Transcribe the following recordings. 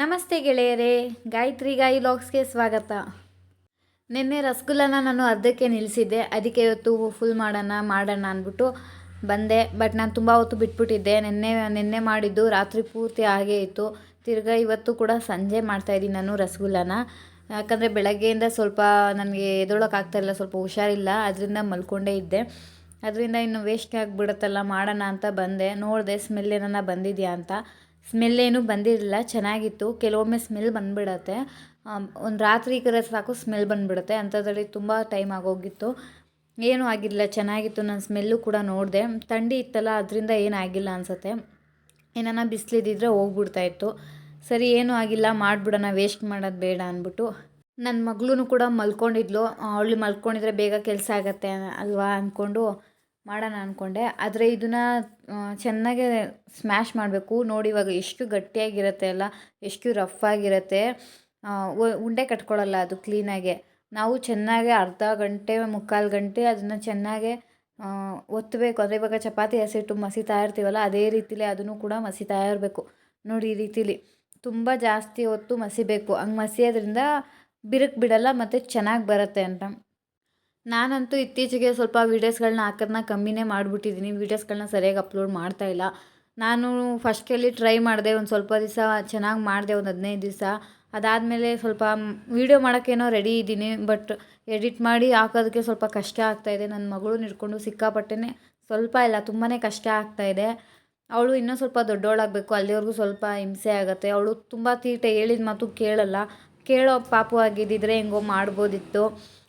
ನಮಸ್ತೆ ಗೆಳೆಯರೇ, ಗಾಯತ್ರಿ ಗಾಯಿ ಲಾಗ್ಸ್ಗೆ ಸ್ವಾಗತ. ನಿನ್ನೆ ರಸಗುಲ್ಲನ ನಾನು ಅರ್ಧಕ್ಕೆ ನಿಲ್ಲಿಸಿದ್ದೆ ಅದಕ್ಕೆ ಇವತ್ತು ಫುಲ್ ಮಾಡೋಣ ಮಾಡೋಣ ಅಂದ್ಬಿಟ್ಟು ಬಂದೆ. ಬಟ್ ನಾನು ತುಂಬ ಹೊತ್ತು ಬಿಟ್ಬಿಟ್ಟಿದ್ದೆ. ನಿನ್ನೆ ನಿನ್ನೆ ಮಾಡಿದ್ದು ರಾತ್ರಿ ಪೂರ್ತಿ ಹಾಗೇ ಇತ್ತು. ತಿರ್ಗಾ ಇವತ್ತು ಕೂಡ ಸಂಜೆ ಮಾಡ್ತಾಯಿದ್ದೀನಿ ನಾನು ರಸಗುಲ್ಲನ. ಯಾಕಂದರೆ ಬೆಳಗ್ಗೆಯಿಂದ ಸ್ವಲ್ಪ ನನಗೆ ಎದೊಳಕ್ಕಾಗ್ತಾಯಿಲ್ಲ ಸ್ವಲ್ಪ ಹುಷಾರಿಲ್ಲ, ಅದರಿಂದ ಮಲ್ಕೊಂಡೇ ಇದ್ದೆ. ಅದರಿಂದ ಇನ್ನು ವೇಸ್ಟ್ ಆಗಿಬಿಡುತ್ತಲ್ಲ, ಮಾಡೋಣ ಅಂತ ಬಂದೆ. ನೋಡಿದೆ ಸ್ಮೆಲ್ ಏನಾನ ಬಂದಿದೆಯಾ ಅಂತ. ಸ್ಮೆಲ್ ಏನೂ ಬಂದಿರಲಿಲ್ಲ, ಚೆನ್ನಾಗಿತ್ತು. ಕೆಲವೊಮ್ಮೆ ಸ್ಮೆಲ್ ಬಂದುಬಿಡತ್ತೆ. ಒಂದು ರಾತ್ರಿ ಕರೆ ಸಾಕು ಸ್ಮೆಲ್ ಬಂದುಬಿಡುತ್ತೆ. ಅಂಥದ್ರಲ್ಲಿ ತುಂಬ ಟೈಮ್ ಆಗೋಗಿತ್ತು. ಏನೂ ಆಗಿರಲಿಲ್ಲ, ಚೆನ್ನಾಗಿತ್ತು. ನಾನು ಸ್ಮೆಲ್ಲು ಕೂಡ ನೋಡಿದೆ. ಥಂಡಿ ಇತ್ತಲ್ಲ, ಅದರಿಂದ ಏನಾಗಿಲ್ಲ ಅನಿಸುತ್ತೆ. ಏನಾನ ಬಿಸಿಲಿದ್ದಿದ್ರೆ ಹೋಗ್ಬಿಡ್ತಾ ಇತ್ತು. ಸರಿ, ಏನೂ ಆಗಿಲ್ಲ, ಮಾಡಿಬಿಡೋಣ ವೇಸ್ಟ್ ಮಾಡೋದು ಬೇಡ ಅಂದ್ಬಿಟ್ಟು ನನ್ನ ಮಗಳೂ ಕೂಡ ಮಲ್ಕೊಂಡಿದ್ಲು. ಅವಳು ಮಲ್ಕೊಂಡಿದ್ರೆ ಬೇಗ ಕೆಲಸ ಆಗತ್ತೆ ಅಲ್ವಾ ಅಂದ್ಕೊಂಡು ಮಾಡೋಣ ಅಂದ್ಕೊಂಡೆ ಆದರೆ ಇದನ್ನು ಚೆನ್ನಾಗೆ ಸ್ಮ್ಯಾಶ್ ಮಾಡಬೇಕು. ನೋಡಿ ಇವಾಗ ಎಷ್ಟು ಗಟ್ಟಿಯಾಗಿರುತ್ತೆ ಅಲ್ಲ, ಎಷ್ಟು ರಫ್ ಆಗಿರುತ್ತೆ. ಉಂಡೆ ಕಟ್ಕೊಳ್ಳಲ್ಲ ಅದು ಕ್ಲೀನಾಗೆ ನಾವು ಚೆನ್ನಾಗೆ ಅರ್ಧ ಗಂಟೆ, ಮುಕ್ಕಾಲು ಗಂಟೆ ಅದನ್ನು ಚೆನ್ನಾಗೆ ಒತ್ತಬೇಕು ಅಂದರೆ ಇವಾಗ ಚಪಾತಿ ಹಸಿಟ್ಟು ಮಸಿತಾ ಇರ್ತೀವಲ್ಲ ಅದೇ ರೀತಿಲಿ ಅದನ್ನು ಕೂಡ ಮಸಿತಾ ಇರಬೇಕು ನೋಡಿ ಈ ರೀತಿಲಿ. ತುಂಬ ಜಾಸ್ತಿ ಹೊತ್ತು ಮಸಿಬೇಕು. ಹಂಗೆ ಮಸಿಯೋದ್ರಿಂದ ಬಿರುಕು ಬಿಡಲ್ಲ, ಮತ್ತು ಚೆನ್ನಾಗಿ ಬರುತ್ತೆ ಅಂತ. ನಾನಂತೂ ಇತ್ತೀಚೆಗೆ ಸ್ವಲ್ಪ ವೀಡಿಯೋಸ್ಗಳನ್ನ ಹಾಕೋದನ್ನ ಕಮ್ಮಿನೇ ಮಾಡಿಬಿಟ್ಟಿದ್ದೀನಿ. ವೀಡಿಯೋಸ್ಗಳನ್ನ ಸರಿಯಾಗಿ ಅಪ್ಲೋಡ್ ಮಾಡ್ತಾ ಇಲ್ಲ. ನಾನು ಫಸ್ಟಲ್ಲಿ ಟ್ರೈ ಮಾಡಿದೆ, ಒಂದು ಸ್ವಲ್ಪ ದಿವಸ ಚೆನ್ನಾಗಿ ಮಾಡಿದೆ, ಒಂದು ಹದಿನೈದು ದಿವಸ. ಅದಾದಮೇಲೆ ಸ್ವಲ್ಪ ವೀಡಿಯೋ ಮಾಡೋಕ್ಕೇನೋ ರೆಡಿ ಇದ್ದೀನಿ ಬಟ್ ಎಡಿಟ್ ಮಾಡಿ ಹಾಕೋದಕ್ಕೆ ಸ್ವಲ್ಪ ಕಷ್ಟ ಆಗ್ತಾಯಿದೆ ನನ್ನ ಮಗಳು ಹಿಡ್ಕೊಂಡು ಸಿಕ್ಕಾಪಟ್ಟೆ ಸ್ವಲ್ಪ ಇಲ್ಲ ತುಂಬಾ ಕಷ್ಟ ಆಗ್ತಾಯಿದೆ ಅವಳು ಇನ್ನೂ ಸ್ವಲ್ಪ ದೊಡ್ಡವಳಾಗಬೇಕು, ಅಲ್ಲಿವರೆಗೂ ಸ್ವಲ್ಪ ಹಿಂಸೆ ಆಗುತ್ತೆ. ಅವಳು ತುಂಬ ತೀಟೆ ಹೇಳಿದ ಮಾತು ಕೇಳಲ್ಲ. ಕೇಳೋ ಪಾಪು ಆಗಿದ್ದಿದ್ರೆ ಹೆಂಗೋ ಮಾಡ್ಬೋದಿತ್ತು.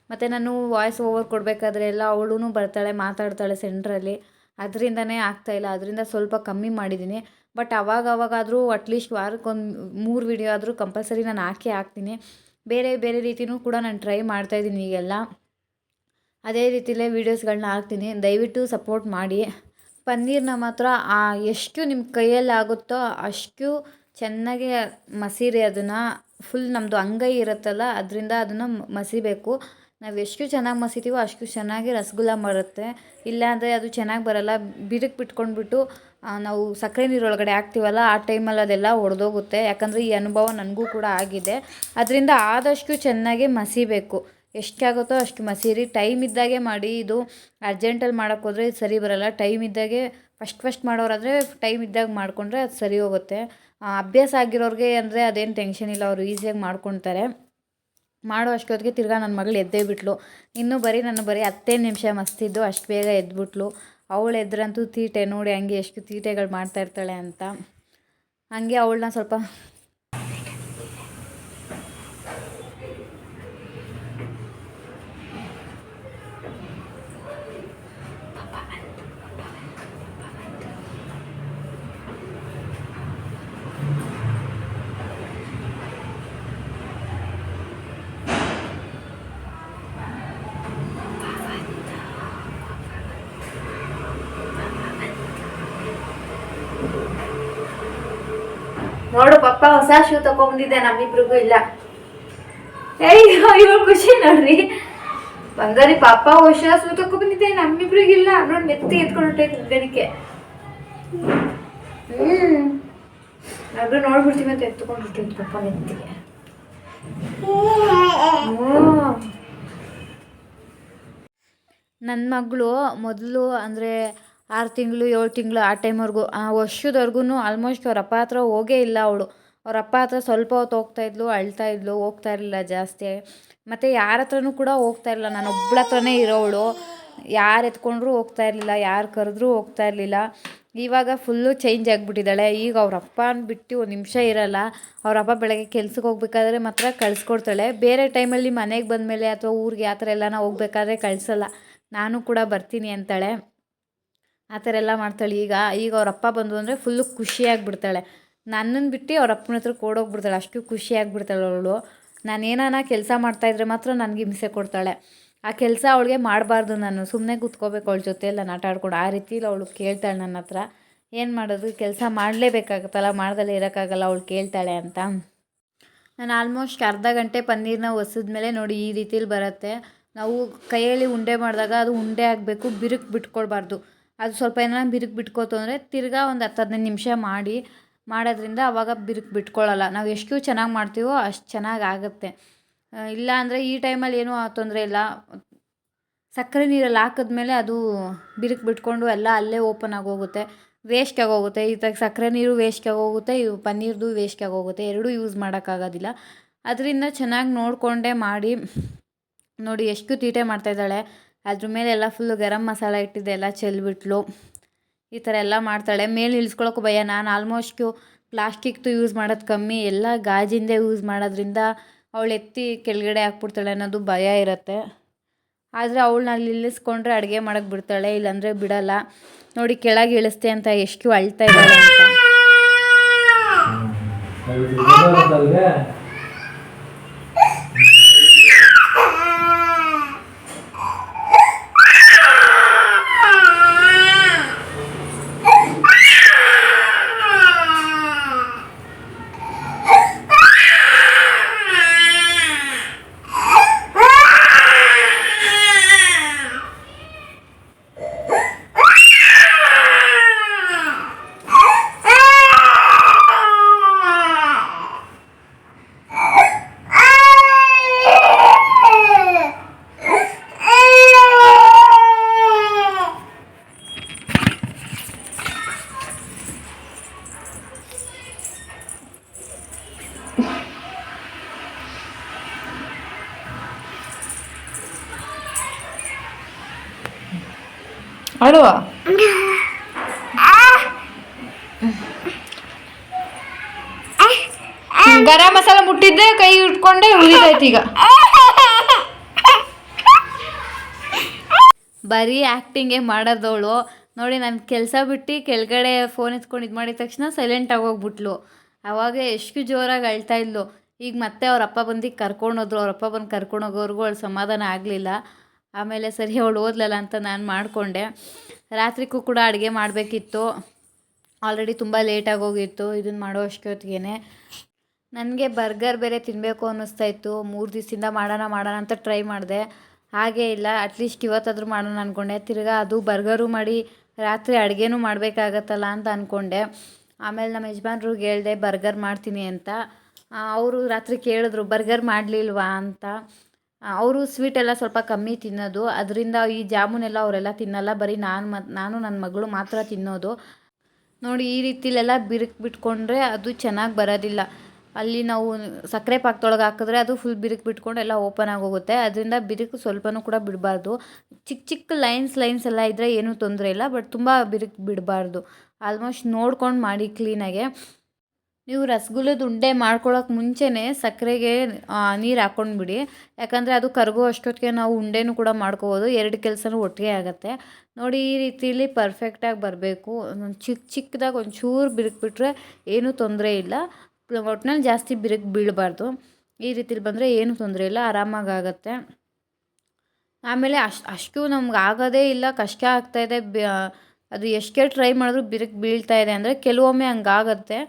ಮತ್ತು ನಾನು ವಾಯ್ಸ್ ಓವರ್ ಕೊಡಬೇಕಾದ್ರೆ ಎಲ್ಲ ಅವಳೂ ಬರ್ತಾಳೆ, ಮಾತಾಡ್ತಾಳೆ ಸೆಂಟ್ರಲ್ಲಿ ಅದರಿಂದನೇ ಆಗ್ತಾಯಿಲ್ಲ ಅದರಿಂದ ಸ್ವಲ್ಪ ಕಮ್ಮಿ ಮಾಡಿದ್ದೀನಿ ಬಟ್ ಅವಾಗ ಅವಾಗಾದರೂ ಅಟ್ಲೀಸ್ಟ್ ವಾರಕ್ಕೊಂದು ಮೂರು ವಿಡಿಯೋ ಆದರೂ ಕಂಪಲ್ಸರಿ ನಾನು ಹಾಕೇ ಹಾಕ್ತೀನಿ. ಬೇರೆ ಬೇರೆ ರೀತಿಯೂ ಕೂಡ ನಾನು ಟ್ರೈ ಮಾಡ್ತಾಯಿದ್ದೀನಿ ಈಗೆಲ್ಲ. ಅದೇ ರೀತಿಲೇ ವೀಡಿಯೋಸ್ಗಳನ್ನ ಹಾಕ್ತೀನಿ. ದಯವಿಟ್ಟು ಸಪೋರ್ಟ್ ಮಾಡಿ. ಪನ್ನೀರ್ನ ಮಾತ್ರ ಎಷ್ಟು ನಿಮ್ಮ ಕೈಯಲ್ಲಿ ಆಗುತ್ತೋ ಅಷ್ಟು ಚೆನ್ನಾಗಿ ಮಸೀರಿ ಅದನ್ನು ಫುಲ್ ನಮ್ಮದು ಅಂಗೈ ಇರುತ್ತಲ್ಲ, ಅದರಿಂದ ಅದನ್ನು ಮಸಿಬೇಕು. ನಾವು ಎಷ್ಟು ಚೆನ್ನಾಗಿ ಮಸಿತೀವೋ ಅಷ್ಟು ಚೆನ್ನಾಗಿ ರಸಗುಲ್ಲ ಬರುತ್ತೆ ಇಲ್ಲಾಂದರೆ ಅದು ಚೆನ್ನಾಗಿ ಬರಲ್ಲ. ಬಿರುಕು ಬಿಟ್ಕೊಂಡ್ಬಿಟ್ಟು ನಾವು ಸಕ್ಕರೆ ನೀರೊಳಗಡೆ ಹಾಕ್ತೀವಲ್ಲ, ಆ ಟೈಮಲ್ಲಿ ಅದೆಲ್ಲ ಒಡೆದೋಗುತ್ತೆ. ಯಾಕಂದರೆ ಈ ಅನುಭವ ನನಗೂ ಕೂಡ ಆಗಿದೆ. ಅದರಿಂದ ಆದಷ್ಟು ಚೆನ್ನಾಗಿ ಮಸಿಬೇಕು. ಎಷ್ಟಾಗುತ್ತೋ ಅಷ್ಟು ಮಸೀರಿ. ಟೈಮ್ ಇದ್ದಾಗೆ ಮಾಡಿ ಇದು ಅರ್ಜೆಂಟಲ್ಲಿ ಮಾಡೋಕ್ಕೋದ್ರೆ ಇದು ಸರಿ ಬರಲ್ಲ. ಟೈಮ್ ಇದ್ದಾಗೆ ಫಸ್ಟ್ ಫಸ್ಟ್ ಮಾಡೋರಾದರೆ ಟೈಮ್ ಇದ್ದಾಗ ಮಾಡಿಕೊಂಡ್ರೆ ಅದು ಸರಿ ಹೋಗುತ್ತೆ. ಅಭ್ಯಾಸ ಆಗಿರೋರಿಗೆ ಅಂದರೆ ಅದೇನು ಟೆನ್ಷನ್ ಇಲ್ಲ. ಅವರು ಈಸಿಯಾಗಿ ಮಾಡ್ಕೊತಾರೆ ಮಾಡೋ ಅಷ್ಟೊತ್ತಿಗೆ ತಿರ್ಗಾ ನನ್ನ ಮಗಳು ಎದ್ದೇ ಬಿಟ್ಲು. ಇನ್ನೂ ಬರೀ ನಾನು ಬರೀ ಹತ್ತೇ ನಿಮಿಷ ಮಸ್ತಿದ್ದು, ಅಷ್ಟು ಬೇಗ ಎದ್ಬಿಟ್ಲು. ಅವಳು ಎದ್ರಂತೂ ತೀಟೆ, ನೋಡಿ ಹಂಗೆ ಎಷ್ಟು ತೀಟೆಗಳು ಮಾಡ್ತಾ ಇರ್ತಾಳೆ ಅಂತ. ಹಂಗೆ ಅವಳನ್ನ ಸ್ವಲ್ಪ ನೋಡು ಪಪ್ಪ ಹೊಸ ಶೂ ತಗೊಂಡ್ಬಂದಿದ್ದೆ, ನಮ್ಮಿಬ್ರಿಗೂ ಇಲ್ಲ. ಏಯ್ ಇವ್ರ ಖುಷಿ ನೋಡ್ರಿ. ಬಂಗಾರಿ ಪಾಪ ಹೊಸ ಶೂ ತಗೊಂಡ್ಬಂದಿದ್ದೆ ನಮ್ಮಿಬ್ರಿಗಿಲ್ಲ ನೋಡಿ, ಮೆತ್ತಿ ಎತ್ಕೊಂಡು ಹೊಟ್ಟೆ ಹ್ಮ್. ಅದು ನೋಡ್ಬಿಡ್ತೀವಿ ಅಂತ ಎತ್ಕೊಂಡು ಹೊಟ್ಟೆ ಪಪ್ಪ ಮೆತ್ತಿಗೆ ನನ್ನ ಮಗಳು ಮೊದಲು ಅಂದರೆ ಆರು ತಿಂಗಳು, ಏಳು ತಿಂಗಳು ಆ ಟೈಮ್ವರೆಗೂ ಆ ವರ್ಷದವರೆಗೂ ಆಲ್ಮೋಸ್ಟ್ ಅವ್ರ ಅಪ್ಪ ಹತ್ರ ಹೋಗೇ ಇಲ್ಲ ಅವಳು. ಅವ್ರ ಅಪ್ಪ ಹತ್ರ ಸ್ವಲ್ಪ ಹೊತ್ತು ಹೋಗ್ತಾ ಇದ್ಲು, ಅಳ್ತಾ ಇದ್ಲು, ಹೋಗ್ತಾ ಇರಲಿಲ್ಲ ಜಾಸ್ತಿ. ಮತ್ತು ಯಾರ ಹತ್ರನೂ ಕೂಡ ಹೋಗ್ತಾ ಇರಲಿಲ್ಲ. ನಾನು ಒಬ್ಳ ಹತ್ರನೇ ಇರೋವಳು. ಯಾರು ಎತ್ಕೊಂಡ್ರೂ ಹೋಗ್ತಾ ಇರಲಿಲ್ಲ, ಯಾರು ಕರೆದ್ರೂ ಹೋಗ್ತಾ ಇರಲಿಲ್ಲ. ಇವಾಗ ಫುಲ್ಲು ಚೇಂಜ್ ಆಗಿಬಿಟ್ಟಿದ್ದಾಳೆ. ಈಗ ಅವ್ರ ಅಪ್ಪನ ಬಿಟ್ಟು ಒಂದು ನಿಮಿಷ ಇರಲ್ಲ. ಅವ್ರ ಅಪ್ಪ ಬೆಳಗ್ಗೆ ಕೆಲ್ಸಕ್ಕೆ ಹೋಗ್ಬೇಕಾದ್ರೆ ಮಾತ್ರ ಕಳಿಸ್ಕೊಡ್ತಾಳೆ. ಬೇರೆ ಟೈಮಲ್ಲಿ ಮನೆಗೆ ಬಂದಮೇಲೆ ಅಥವಾ ಊರಿಗೆ ಆ ಥರ ಎಲ್ಲನ ಹೋಗ್ಬೇಕಾದ್ರೆ ಕಳಿಸಲ್ಲ. ನಾನು ಕೂಡ ಬರ್ತೀನಿ ಅಂತಾಳೆ. ಆ ಥರ ಎಲ್ಲ ಮಾಡ್ತಾಳೆ. ಈಗ ಈಗ ಅವ್ರ ಅಪ್ಪ ಬಂದು ಅಂದರೆ ಫುಲ್ಲು ಖುಷಿಯಾಗಿಬಿಡ್ತಾಳೆ ನನ್ನನ್ನು ಬಿಟ್ಟು ಅವ್ರ ಅಪ್ಪನ ಹತ್ರ ಕೊಡೋಗ್ಬಿಡ್ತಾಳೆ ಅಷ್ಟು ಖುಷಿಯಾಗಿಬಿಡ್ತಾಳೆ ಅವಳು. ನಾನು ಏನಾನ ಕೆಲಸ ಮಾಡ್ತಾಯಿದ್ರೆ ಮಾತ್ರ ನನಗೆ ಹಿಂಸೆ ಕೊಡ್ತಾಳೆ. ಆ ಕೆಲಸ ಅವಳಿಗೆ ಮಾಡಬಾರ್ದು ನಾನು. ಸುಮ್ಮನೆ ಕೂತ್ಕೋಬೇಕು ಅವಳ ಜೊತೆ ಆಟ ಆಡ್ಕೊಂಡು. ಆ ರೀತಿಲಿ ಅವಳು ಕೇಳ್ತಾಳೆ ನನ್ನ ಹತ್ರ. ಏನು ಮಾಡೋದು? ಕೆಲಸ ಮಾಡಲೇಬೇಕಾಗತ್ತಲ್ಲ? ಮಾಡ್ದಲ್ಲೇ ಇರೋಕ್ಕಾಗಲ್ಲ ಅವಳು ಕೇಳ್ತಾಳೆ ಅಂತ. ನಾನು ಆಲ್ಮೋಸ್ಟ್ ಅರ್ಧ ಗಂಟೆ ಪನ್ನೀರನ್ನ ಒಸಿದ್ಮೇಲೆ ನೋಡಿ ಈ ರೀತಿಲಿ ಬರುತ್ತೆ. ನಾವು ಕೈಯಲ್ಲಿ ಉಂಡೆ ಮಾಡಿದಾಗ ಅದು ಉಂಡೆ ಆಗಬೇಕು, ಬಿರುಕು ಬಿಟ್ಕೊಳ್ಬಾರ್ದು. ಅದು ಸ್ವಲ್ಪ ಏನಾರ ಬಿರುಕು ಬಿಟ್ಕೋತು ಅಂದರೆ ತಿರ್ಗಾ ಒಂದು ಹತ್ತು ಹದಿನೈದು ನಿಮಿಷ ಮಾಡಿ ಮಾಡೋದ್ರಿಂದ ಅವಾಗ ಬಿರುಕು ಬಿಟ್ಕೊಳ್ಳಲ್ಲ ನಾವು ಎಷ್ಟು ಚೆನ್ನಾಗಿ ಮಾಡ್ತೀವೋ ಅಷ್ಟು ಚೆನ್ನಾಗಿ ಆಗುತ್ತೆ. ಇಲ್ಲ ಅಂದರೆ ಈ ಟೈಮಲ್ಲಿ ಏನೂ ತೊಂದರೆ ಇಲ್ಲ. ಸಕ್ಕರೆ ನೀರಲ್ಲಿ ಹಾಕಿದ್ಮೇಲೆ ಅದು ಬಿರುಕು ಬಿಟ್ಕೊಂಡು ಎಲ್ಲ ಅಲ್ಲೇ ಓಪನ್ ಆಗೋಗುತ್ತೆ ವೇಸ್ಟ್ ಆಗೋಗುತ್ತೆ ಥರ ಸಕ್ಕರೆ ನೀರು ವೇಸ್ಟ್ ಆಗೋಗುತ್ತೆ ಇವು ಪನ್ನೀರ್ದು ವೇಸ್ಟ್ ಆಗೋಗುತ್ತೆ ಎರಡೂ ಯೂಸ್ ಮಾಡೋಕ್ಕಾಗೋದಿಲ್ಲ ಅದರಿಂದ ಚೆನ್ನಾಗಿ ನೋಡಿಕೊಂಡೇ ಮಾಡಿ, ನೋಡಿ ಎಷ್ಟು ತೀಟೆ ಮಾಡ್ತಾಯಿದ್ದಾಳೆ ಅದ್ರ ಮೇಲೆ ಎಲ್ಲ ಫುಲ್ಲು ಗರಂ ಮಸಾಲ ಇಟ್ಟಿದ್ದೆಲ್ಲ ಚೆಲ್ಬಿಟ್ಲು. ಈ ಥರ ಎಲ್ಲ ಮಾಡ್ತಾಳೆ. ಮೇಲೆ ಇಳಿಸ್ಕೊಳಕ್ಕೂ ಭಯ. ನಾನು ಆಲ್ಮೋಸ್ಟು ಪ್ಲಾಸ್ಟಿಕ್ದು ಯೂಸ್ ಮಾಡೋದು ಕಮ್ಮಿ. ಎಲ್ಲ ಗಾಜಿಂದೇ ಯೂಸ್ ಮಾಡೋದ್ರಿಂದ ಅವಳು ಎತ್ತಿ ಕೆಳಗಡೆ ಹಾಕ್ಬಿಡ್ತಾಳೆ ಅನ್ನೋದು ಭಯ ಇರುತ್ತೆ. ಆದರೆ ಅವಳನ್ನ ಅಲ್ಲಿ ಇಳಿಸ್ಕೊಂಡ್ರೆ ಅಡುಗೆ ಮಾಡೋಕ್ಕೆ ಬಿಡ್ತಾಳೆ. ಇಲ್ಲಾಂದರೆ ಬಿಡಲ್ಲ. ನೋಡಿ, ಕೆಳಗೆ ಇಳಿಸ್ತೆ ಅಂತ ಎಷ್ಟು ಅಳ್ತಾ ಇದ್ದಾಳೆ ಅಂತ. ಅಳುವ. ಗರಂ ಮಸಾಲ ಮುಟ್ಟಿದ್ದೆ, ಕೈ ಇಟ್ಕೊಂಡೆ ಉಳಿದೈತಿ ಈಗ. ಬರೀ ಆ್ಯಕ್ಟಿಂಗೇ ಮಾಡೋದವಳು ನೋಡಿ, ನಾನು ಕೆಲಸ ಬಿಟ್ಟು ಕೆಳಗಡೆ ಫೋನ್ ಎತ್ಕೊಂಡು ಇದು ಮಾಡಿದ ತಕ್ಷಣ ಸೈಲೆಂಟ್ ಆಗೋಗ್ಬಿಟ್ಲು ಅವಾಗ ಎಷ್ಟು ಜೋರಾಗಿ ಅಳ್ತಾ ಇದ್ಲು. ಈಗ ಮತ್ತೆ ಅವ್ರ ಅಪ್ಪ ಬಂದು ಕರ್ಕೊಂಡೋದ್ರು ಅವ್ರ ಅಪ್ಪ ಬಂದು ಕರ್ಕೊಂಡು ಹೋಗೋರ್ಗು ಅವಳು ಸಮಾಧಾನ ಆಗಲಿಲ್ಲ. ಆಮೇಲೆ ಸರಿ ಅವಳು ಓದ್ಲಲ್ಲ ಅಂತ ನಾನು ಮಾಡಿಕೊಂಡೆ. ರಾತ್ರಿಗೂ ಕೂಡ ಅಡುಗೆ ಮಾಡಬೇಕಿತ್ತು. ಆಲ್ರೆಡಿ ತುಂಬ ಲೇಟಾಗಿ ಹೋಗಿತ್ತು. ಇದನ್ನು ಮಾಡೋ ಅಷ್ಟೊತ್ತಿಗೆ ನನಗೆ ಬರ್ಗರ್ ಬೇರೆ ತಿನ್ನಬೇಕು ಅನ್ನಿಸ್ತಾ ಇತ್ತು. ಮೂರು ದಿವಸದಿಂದ ಮಾಡೋಣ ಮಾಡೋಣ ಅಂತ ಟ್ರೈ ಮಾಡಿದೆ. ಹಾಗೇ ಇಲ್ಲ. ಅಟ್ಲೀಸ್ಟ್ ಇವತ್ತಾದರೂ ಮಾಡೋಣ ಅಂದ್ಕೊಂಡೆ ತಿರ್ಗಾ ಅದು ಬರ್ಗರು ಮಾಡಿ ರಾತ್ರಿ ಅಡುಗೆನೂ ಮಾಡಬೇಕಾಗತ್ತಲ್ಲ ಅಂತ ಅಂದ್ಕೊಂಡೆ ಆಮೇಲೆ ನಮ್ಮ ಯಜಮಾನ್ರು ಹೇಳಿದೆ ಬರ್ಗರ್ ಮಾಡ್ತೀನಿ ಅಂತ. ಅವರು ರಾತ್ರಿ ಕೇಳಿದ್ರು ಬರ್ಗರ್ ಮಾಡಲಿಲ್ವಾ? ಅಂತ. ಅವರು ಸ್ವೀಟ್ ಎಲ್ಲ ಸ್ವಲ್ಪ ಕಮ್ಮಿ ತಿನ್ನೋದು. ಅದರಿಂದ ಈ ಜಾಮೂನೆಲ್ಲ ಅವರೆಲ್ಲ ತಿನ್ನಲ್ಲ. ಬರೀ ನಾನು ಮತ್ತು ನಾನು ನನ್ನ ಮಗಳು ಮಾತ್ರ ತಿನ್ನೋದು. ನೋಡಿ, ಈ ರೀತಿಲೆಲ್ಲ ಬಿರುಕು ಬಿಟ್ಕೊಂಡ್ರೆ ಅದು ಚೆನ್ನಾಗಿ ಬರೋದಿಲ್ಲ. ಅಲ್ಲಿ ನಾವು ಸಕ್ಕರೆ ಪಾಕದೊಳಗೆ ಹಾಕಿದ್ರೆ ಅದು ಫುಲ್ ಬಿರುಕು ಬಿಟ್ಕೊಂಡು ಎಲ್ಲ ಓಪನ್ ಆಗೋಗುತ್ತೆ. ಅದರಿಂದ ಬಿರುಕು ಸ್ವಲ್ಪನೂ ಕೂಡ ಬಿಡಬಾರ್ದು. ಚಿಕ್ಕ ಚಿಕ್ಕ ಲೈನ್ಸ್ ಲೈನ್ಸ್ ಎಲ್ಲ ಇದ್ದರೆ ಏನೂ ತೊಂದರೆ ಇಲ್ಲ ಬಟ್ ತುಂಬ ಬಿರುಕು ಬಿಡಬಾರ್ದು. ಆಲ್ಮೋಸ್ಟ್ ನೋಡ್ಕೊಂಡು ಮಾಡಿ ಕ್ಲೀನಾಗೆ ನೀವು ರಸಗುಲ್ಲದ ಉಂಡೆ ಮಾಡ್ಕೊಳ್ಳೋಕೆ ಮುಂಚೆನೇ ಸಕ್ಕರೆಗೆ ನೀರು ಹಾಕ್ಕೊಂಡ್ಬಿಡಿ ಯಾಕಂದರೆ ಅದು ಕರಗೋ ಅಷ್ಟೊತ್ತಿಗೆ ನಾವು ಉಂಡೆನೂ ಕೂಡ ಮಾಡ್ಕೋಬೋದು. ಎರಡು ಕೆಲಸನೂ ಒಟ್ಟಿಗೆ ಆಗುತ್ತೆ. ನೋಡಿ, ಈ ರೀತಿಲಿ ಪರ್ಫೆಕ್ಟಾಗಿ ಬರಬೇಕು. ಚಿಕ್ಕ ಚಿಕ್ಕದಾಗಿ ಒಂಚೂರು ಬಿರುಕ್ಬಿಟ್ರೆ ಏನೂ ತೊಂದರೆ ಇಲ್ಲ. ಒಟ್ಟಿನಲ್ಲಿ ಜಾಸ್ತಿ ಬಿರುಕು ಬೀಳಬಾರ್ದು. ಈ ರೀತಿಲಿ ಬಂದರೆ ಏನೂ ತೊಂದರೆ ಇಲ್ಲ. ಆರಾಮಾಗಿ ಆಮೇಲೆ ಅಷ್ಟು ಅಷ್ಟು ನಮ್ಗೆ ಆಗೋದೇ ಇಲ್ಲ. ಕಷ್ಟ ಆಗ್ತಾಯಿದೆ ಅದು ಎಷ್ಟೇ ಟ್ರೈ ಮಾಡಿದ್ರು ಬಿರುಕು ಬೀಳ್ತಾ ಇದೆ ಅಂದರೆ ಕೆಲವೊಮ್ಮೆ ಹಂಗಾಗತ್ತೆ.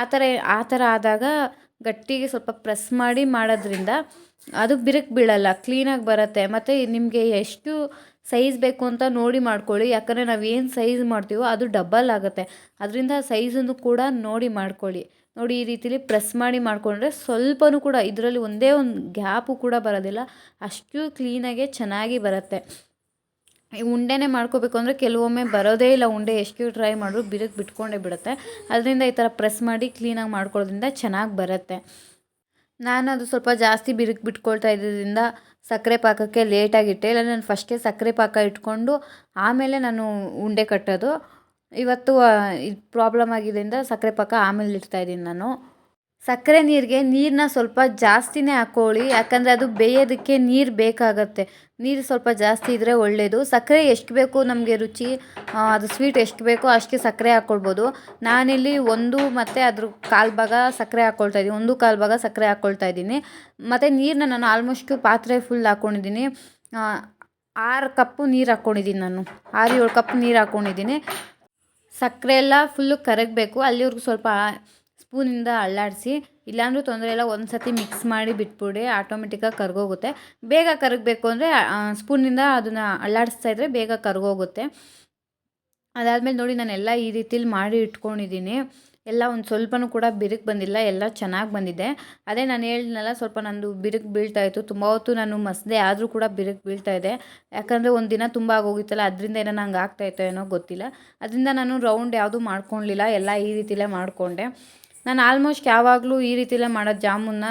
ಆ ಥರ ಆ ಥರ ಆದಾಗ ಗಟ್ಟಿಗೆ ಸ್ವಲ್ಪ ಪ್ರೆಸ್ ಮಾಡಿ ಮಾಡೋದ್ರಿಂದ ಅದು ಬಿರುಕು ಬೀಳಲ್ಲ ಕ್ಲೀನಾಗಿ ಬರುತ್ತೆ. ಮತ್ತು ನಿಮಗೆ ಎಷ್ಟು ಸೈಜ್ ಬೇಕು ಅಂತ ನೋಡಿ ಮಾಡ್ಕೊಳ್ಳಿ. ಯಾಕಂದರೆ ನಾವು ಏನು ಸೈಜ್ ಮಾಡ್ತೀವೋ ಅದು ಡಬಲ್ ಆಗುತ್ತೆ. ಅದರಿಂದ ಸೈಜನ್ನು ಕೂಡ ನೋಡಿ ಮಾಡ್ಕೊಳ್ಳಿ. ನೋಡಿ, ಈ ರೀತಿಲಿ ಪ್ರೆಸ್ ಮಾಡಿ ಮಾಡಿಕೊಂಡ್ರೆ ಸ್ವಲ್ಪನೂ ಕೂಡ ಇದರಲ್ಲಿ ಒಂದೇ ಒಂದು ಗ್ಯಾಪು ಕೂಡ ಬರೋದಿಲ್ಲ. ಅಷ್ಟು ಕ್ಲೀನಾಗೆ ಚೆನ್ನಾಗಿ ಬರುತ್ತೆ. ಈ ಉಂಡೆನೇ ಮಾಡ್ಕೋಬೇಕು ಅಂದರೆ ಕೆಲವೊಮ್ಮೆ ಬರೋದೇ ಇಲ್ಲ. ಉಂಡೆ ಎಷ್ಟು ಟ್ರೈ ಮಾಡಿದ್ರು ಬಿರುಕು ಬಿಟ್ಕೊಂಡೇ ಬಿಡುತ್ತೆ. ಅದರಿಂದ ಈ ಥರ ಪ್ರೆಸ್ ಮಾಡಿ ಕ್ಲೀನಾಗಿ ಮಾಡ್ಕೊಳ್ಳೋದ್ರಿಂದ ಚೆನ್ನಾಗಿ ಬರುತ್ತೆ. ನಾನು ಅದು ಸ್ವಲ್ಪ ಜಾಸ್ತಿ ಬಿರುಕು ಬಿಟ್ಕೊಳ್ತಾ ಇದ್ದಿದ್ದರಿಂದ ಸಕ್ಕರೆ ಪಾಕಕ್ಕೆ ಲೇಟಾಗಿಟ್ಟೆ ಇಲ್ಲ, ನಾನು ಫಸ್ಟೇ ಸಕ್ಕರೆ ಪಾಕ ಇಟ್ಕೊಂಡು ಆಮೇಲೆ ನಾನು ಉಂಡೆ ಕಟ್ಟೋದು. ಇವತ್ತು ಇದು ಪ್ರಾಬ್ಲಮ್ ಆಗಿದ್ದರಿಂದ ಸಕ್ಕರೆ ಪಾಕ ಆಮೇಲೆ ಇಡ್ತಾಯಿದ್ದೀನಿ ನಾನು. ಸಕ್ಕರೆ ನೀರಿಗೆ ನೀರನ್ನ ಸ್ವಲ್ಪ ಜಾಸ್ತಿನೇ ಹಾಕ್ಕೊಳ್ಳಿ ಯಾಕಂದರೆ ಅದು ಬೇಯೋದಕ್ಕೆ ನೀರು ಬೇಕಾಗತ್ತೆ. ನೀರು ಸ್ವಲ್ಪ ಜಾಸ್ತಿ ಇದ್ದರೆ ಒಳ್ಳೆಯದು ಸಕ್ಕರೆ ಎಷ್ಟು ಬೇಕು ನಮಗೆ ರುಚಿ ಅದು ಸ್ವೀಟ್ ಎಷ್ಟು ಬೇಕೋ ಅಷ್ಟೇ ಸಕ್ಕರೆ ಹಾಕ್ಕೊಳ್ಬೋದು ನಾನಿಲ್ಲಿ ಒಂದು ಮತ್ತು ಅದ್ರ ಕಾಲು ಭಾಗ ಸಕ್ಕರೆ ಹಾಕ್ಕೊಳ್ತಾ ಇದ್ದೀನಿ, ಒಂದು ಕಾಲು ಭಾಗ ಸಕ್ಕರೆ ಹಾಕ್ಕೊಳ್ತಾ ಇದ್ದೀನಿ. ಮತ್ತು ನೀರನ್ನ ನಾನು ಆಲ್ಮೋಸ್ಟು ಪಾತ್ರೆ ಫುಲ್ ಹಾಕ್ಕೊಂಡಿದ್ದೀನಿ ಆರು ಕಪ್ಪು ನೀರು ಹಾಕ್ಕೊಂಡಿದ್ದೀನಿ ನಾನು. ಆರು ಏಳು ಕಪ್ ನೀರು ಹಾಕ್ಕೊಂಡಿದ್ದೀನಿ ಸಕ್ಕರೆ ಎಲ್ಲ ಫುಲ್ಲು ಕರಗಬೇಕು. ಅಲ್ಲಿವರೆಗೂ ಸ್ವಲ್ಪ ಸ್ಪೂನಿಂದ ಅಳ್ಳಾಡಿಸಿ ಇಲ್ಲಾಂದ್ರೂ ತೊಂದರೆ ಇಲ್ಲ ಒಂದು ಸತಿ ಮಿಕ್ಸ್ ಮಾಡಿ ಬಿಟ್ಬಿಡಿ ಆಟೋಮೆಟಿಕ್ಕಾಗಿ ಕರಗೋಗುತ್ತೆ. ಬೇಗ ಕರಗಬೇಕು ಅಂದರೆ ಸ್ಪೂನಿಂದ ಅದನ್ನು ಅಳ್ಳಾಡಿಸ್ತಾ ಇದ್ದರೆ ಬೇಗ ಕರಗೋಗುತ್ತೆ. ಅದಾದಮೇಲೆ ನೋಡಿ, ನಾನೆಲ್ಲ ಈ ರೀತಿಲಿ ಮಾಡಿ ಇಟ್ಕೊಂಡಿದ್ದೀನಿ. ಎಲ್ಲ ಒಂದು ಸ್ವಲ್ಪನೂ ಕೂಡ ಬಿರುಕು ಬಂದಿಲ್ಲ, ಎಲ್ಲ ಚೆನ್ನಾಗಿ ಬಂದಿದೆ. ಅದೇ ನಾನು ಹೇಳಿದ್ನಲ್ಲ, ಸ್ವಲ್ಪ ನಂದು ಬಿರುಕು ಬೀಳ್ತಾ ಇತ್ತು. ತುಂಬ ಹೊತ್ತು ನಾನು ಮಸ್ದೆ ಆದರೂ ಕೂಡ ಬಿರುಕು ಬೀಳ್ತಾ ಇದೆ. ಯಾಕಂದರೆ ಒಂದು ದಿನ ತುಂಬ ಆಗೋಗಿತ್ತಲ್ಲ, ಅದರಿಂದ ಏನೋ ನಂಗೆ ಆಗ್ತಾಯಿತ್ತೋ ಏನೋ ಗೊತ್ತಿಲ್ಲ. ಅದರಿಂದ ನಾನು ರೌಂಡ್ ಯಾವುದೂ ಮಾಡ್ಕೊಳ್ಲಿಲ್ಲ ಎಲ್ಲ ಈ ರೀತಿಲೇ ಮಾಡಿಕೊಂಡೆ. ನಾನು ಆಲ್ಮೋಸ್ಟ್ ಯಾವಾಗಲೂ ಈ ರೀತಿಲೇ ಮಾಡೋದು ಜಾಮೂನ್ನ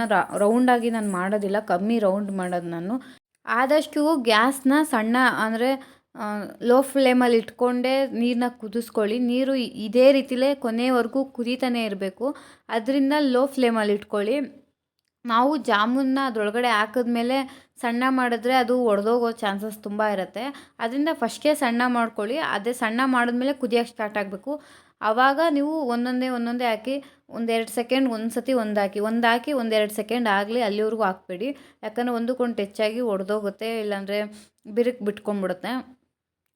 ರೌಂಡಾಗಿ ನಾನು ಮಾಡೋದಿಲ್ಲ, ಕಮ್ಮಿ ರೌಂಡ್ ಮಾಡೋದು ನಾನು. ಆದಷ್ಟು ಗ್ಯಾಸ್ನ ಸಣ್ಣ ಅಂದರೆ ಲೋ ಫ್ಲೇಮಲ್ಲಿ ಇಟ್ಕೊಂಡೇ ನೀರನ್ನ ಕುದಿಸ್ಕೊಳ್ಳಿ. ನೀರು ಇದೇ ರೀತಿಲೇ ಕೊನೆವರೆಗೂ ಕುದೀತಾನೆ ಇರಬೇಕು. ಅದರಿಂದ ಲೋ ಫ್ಲೇಮಲ್ಲಿ ಇಟ್ಕೊಳ್ಳಿ. ನಾವು ಜಾಮೂನ್ನ ಅದರೊಳಗಡೆ ಹಾಕಿದ್ಮೇಲೆ ಸಣ್ಣ ಮಾಡಿದ್ರೆ ಅದು ಒಡೆದೋಗೋ ಚಾನ್ಸಸ್ ತುಂಬ ಇರುತ್ತೆ. ಅದರಿಂದ ಫಸ್ಟೇ ಸಣ್ಣ ಮಾಡ್ಕೊಳ್ಳಿ. ಅದೇ ಸಣ್ಣ ಮಾಡಿದ್ಮೇಲೆ ಕುದಿಯೋಕ್ಕೆ ಸ್ಟಾರ್ಟ್ ಆಗಬೇಕು. ಆವಾಗ ನೀವು ಒಂದೊಂದೇ ಒಂದೊಂದೇ ಹಾಕಿ ಒಂದೆರಡು ಸೆಕೆಂಡ್ ಒಂದು ಸತಿ ಒಂದು ಹಾಕಿ ಒಂದು ಹಾಕಿ ಒಂದೆರಡು ಸೆಕೆಂಡ್ ಆಗಲಿ ಅಲ್ಲಿವರೆಗೂ ಹಾಕ್ಬೇಡಿ. ಯಾಕಂದರೆ ಒಂದಕ್ಕೊಂದು ಟೆಚ್ಚಾಗಿ ಒಡೆದೋಗುತ್ತೆ, ಇಲ್ಲಾಂದರೆ ಬಿರುಕು ಬಿಟ್ಕೊಂಡ್ಬಿಡುತ್ತೆ.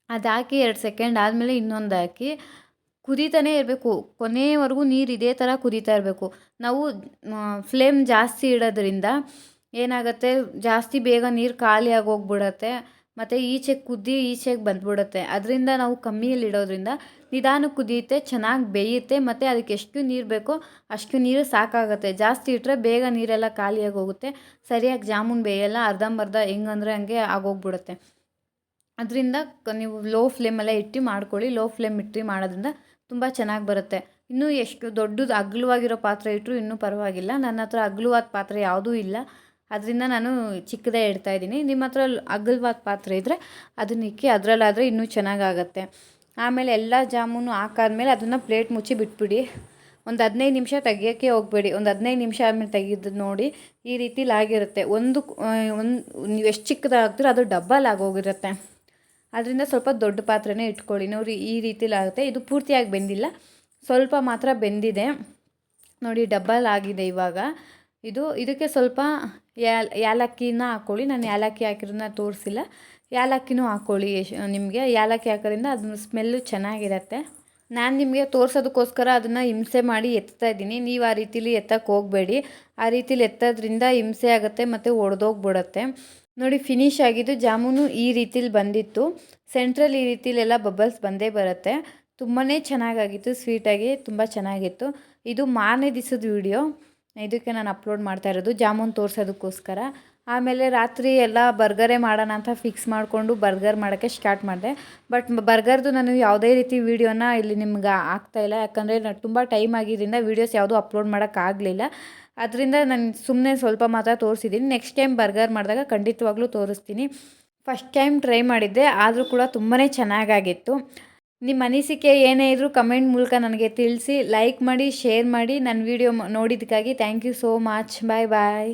ಅದು ಹಾಕಿ ಎರಡು ಸೆಕೆಂಡ್ ಆದಮೇಲೆ ಇನ್ನೊಂದು ಹಾಕಿ ಕುದೀತಾನೇ ಇರಬೇಕು. ಕೊನೆಯವರೆಗೂ ನೀರು ಇದೇ ಥರ ಕುದೀತಾ ಇರಬೇಕು. ನಾವು ಫ್ಲೇಮ್ ಜಾಸ್ತಿ ಇಡೋದ್ರಿಂದ ಏನಾಗುತ್ತೆ? ಜಾಸ್ತಿ ಬೇಗ ನೀರು ಖಾಲಿ ಹೋಗ್ಬಿಡತ್ತೆ ಮತ್ತು ಈಚೆಗೆ ಕುದ್ದಿ ಈಚೆಗೆ ಬಂದ್ಬಿಡುತ್ತೆ. ಅದರಿಂದ ನಾವು ಕಮ್ಮಿಯಲ್ಲಿ ಇಡೋದ್ರಿಂದ ನಿಧಾನಕ್ಕೆ ಕುದಿಯುತ್ತೆ, ಚೆನ್ನಾಗಿ ಬೇಯುತ್ತೆ, ಮತ್ತು ಅದಕ್ಕೆ ಎಷ್ಟು ನೀರು ಬೇಕೋ ಅಷ್ಟು ನೀರು ಸಾಕಾಗುತ್ತೆ. ಜಾಸ್ತಿ ಇಟ್ಟರೆ ಬೇಗ ನೀರೆಲ್ಲ ಖಾಲಿಯಾಗಿ ಹೋಗುತ್ತೆ ಸರಿಯಾಗಿ ಜಾಮೂನ್ ಬೇಯಲ್ಲ, ಅರ್ಧಂಬರ್ಧ ಹೆಂಗಂದ್ರೆ ಹಂಗೆ ಆಗೋಗ್ಬಿಡುತ್ತೆ. ಅದರಿಂದ ನೀವು ಲೋ ಫ್ಲೇಮಲ್ಲೇ ಇಟ್ಟು ಮಾಡ್ಕೊಳ್ಳಿ. ಲೋ ಫ್ಲೇಮ್ ಇಟ್ಟು ಮಾಡೋದ್ರಿಂದ ತುಂಬ ಚೆನ್ನಾಗಿ ಬರುತ್ತೆ. ಇನ್ನೂ ಎಷ್ಟು ದೊಡ್ಡದು ಅಗಲವಾಗಿರೋ ಪಾತ್ರೆ ಇಟ್ಟರು ಇನ್ನೂ ಪರವಾಗಿಲ್ಲ. ನನ್ನ ಹತ್ರ ಅಗಲವಾದ ಪಾತ್ರೆ ಯಾವುದೂ ಇಲ್ಲ. ಅದರಿಂದ ನಾನು ಚಿಕ್ಕದೇ ಇಡ್ತಾ ಇದ್ದೀನಿ. ನಿಮ್ಮ ಹತ್ರ ಅಗಲವಾದ ಪಾತ್ರೆ ಇದ್ದರೆ ಅದನ್ನ ಇಕ್ಕಿ, ಅದರಲ್ಲಾದರೆ ಇನ್ನೂ ಚೆನ್ನಾಗಾಗತ್ತೆ. ಆಮೇಲೆ ಎಲ್ಲ ಜಾಮೂನು ಹಾಕಾದ್ಮೇಲೆ ಅದನ್ನು ಪ್ಲೇಟ್ ಮುಚ್ಚಿ ಬಿಟ್ಬಿಡಿ. ಒಂದು ಹದಿನೈದು ನಿಮಿಷ ತೆಗಿಯೋಕ್ಕೆ ಹೋಗಬೇಡಿ. ಒಂದು ಹದಿನೈದು ನಿಮಿಷ ಆದಮೇಲೆ ತೆಗೆದು ನೋಡಿ ಈ ರೀತಿಲಿ ಆಗಿರುತ್ತೆ ಒಂದು ಒಂದು ನೀವು ಎಷ್ಟು ಚಿಕ್ಕದಾಗ್ತೀರೋ ಅದು ಡಬ್ಬಲ್ ಆಗೋಗಿರುತ್ತೆ. ಅದರಿಂದ ಸ್ವಲ್ಪ ದೊಡ್ಡ ಪಾತ್ರೆನೇ ಇಟ್ಕೊಳ್ಳಿ. ನೋಡಿ ಈ ರೀತಿಲಿ ಆಗುತ್ತೆ ಇದು ಪೂರ್ತಿಯಾಗಿ ಬೆಂದಿಲ್ಲ. ಸ್ವಲ್ಪ ಮಾತ್ರ ಬೆಂದಿದೆ. ನೋಡಿ, ಡಬ್ಬಲ್ ಆಗಿದೆ ಇವಾಗ. ಇದು ಇದಕ್ಕೆ ಸ್ವಲ್ಪ ಯಾಲ್, ಯಾಲಕ್ಕಿನ ಹಾಕ್ಕೊಳ್ಳಿ ನಾನು ಯಾಲಕ್ಕಿ ಹಾಕಿರೋದನ್ನ ತೋರಿಸಿಲ್ಲ. ಯಾಲಕ್ಕಿನೂ ಹಾಕ್ಕೊಳ್ಳಿ ನಿಮಗೆ. ಯಾಲಕ್ಕಿ ಹಾಕೋದ್ರಿಂದ ಅದನ್ನ ಸ್ಮೆಲ್ಲು ಚೆನ್ನಾಗಿರತ್ತೆ. ನಾನು ನಿಮಗೆ ತೋರಿಸೋದಕ್ಕೋಸ್ಕರ ಅದನ್ನು ಹಿಂಸೆ ಮಾಡಿ ಎತ್ತಾ ಇದ್ದೀನಿ. ನೀವು ಆ ರೀತಿಲಿ ಎತ್ತಕ್ಕೆ ಹೋಗಬೇಡಿ. ಆ ರೀತಿಲಿ ಎತ್ತೋದ್ರಿಂದ ಹಿಂಸೆ ಆಗುತ್ತೆ ಮತ್ತು ಒಡೆದೋಗ್ಬಿಡತ್ತೆ. ನೋಡಿ ಫಿನಿಶ್ ಆಗಿದ್ದು ಜಾಮೂನು ಈ ರೀತಿಲಿ ಬಂದಿತ್ತು. ಸೆಂಟ್ರಲ್ ಈ ರೀತಿಲೆಲ್ಲ ಬಬಲ್ಸ್ ಬಂದೇ ಬರುತ್ತೆ. ತುಂಬಾ ಚೆನ್ನಾಗಾಗಿತ್ತು. ಸ್ವೀಟಾಗಿ ತುಂಬ ಚೆನ್ನಾಗಿತ್ತು. ಇದು ಮಾರನೇ ದಿವಸದ ವಿಡಿಯೋ ಇದಕ್ಕೆ ನಾನು ಅಪ್ಲೋಡ್ ಮಾಡ್ತಾ ಇರೋದು, ಜಾಮೂನ್ ತೋರಿಸೋದಕ್ಕೋಸ್ಕರ. ಆಮೇಲೆ ರಾತ್ರಿ ಎಲ್ಲ ಬರ್ಗರೇ ಮಾಡೋಣ ಅಂತ ಫಿಕ್ಸ್ ಮಾಡಿಕೊಂಡು ಬರ್ಗರ್ ಮಾಡೋಕ್ಕೆ ಸ್ಟಾರ್ಟ್ ಮಾಡಿದೆ. ಬಟ್ ಬರ್ಗರ್ದು ನಾನು ಯಾವುದೇ ರೀತಿ ವೀಡಿಯೋನ ಇಲ್ಲಿ ನಿಮ್ಗೆ ಆಗ್ತಾಯಿಲ್ಲ ಯಾಕಂದರೆ ನಾನು ತುಂಬ ಟೈಮ್ ಆಗಿದ್ದರಿಂದ ವೀಡಿಯೋಸ್ ಯಾವುದೂ ಅಪ್ಲೋಡ್ ಮಾಡೋಕ್ಕಾಗಲಿಲ್ಲ ಅದರಿಂದ ನಾನು ಸುಮ್ಮನೆ ಸ್ವಲ್ಪ ಮಾತ್ರ ತೋರಿಸಿದ್ದೀನಿ. ನೆಕ್ಸ್ಟ್ ಟೈಮ್ ಬರ್ಗರ್ ಮಾಡಿದಾಗ ಖಂಡಿತವಾಗ್ಲೂ ತೋರಿಸ್ತೀನಿ. ಫಸ್ಟ್ ಟೈಮ್ ಟ್ರೈ ಮಾಡಿದ್ದೆ, ಆದರೂ ಕೂಡ ತುಂಬಾ ಚೆನ್ನಾಗಾಗಿತ್ತು. ನಿಮ್ಮ ಅನಿಸಿಕೆ ಏನೇ ಇದ್ದರೂ ಕಮೆಂಟ್ ಮೂಲಕ ನನಗೆ ತಿಳಿಸಿ ಲೈಕ್ ಮಾಡಿ ಶೇರ್ ಮಾಡಿ ನನ್ನ video ನೋಡಿದ್ದಕ್ಕಾಗಿ thank you so much bye bye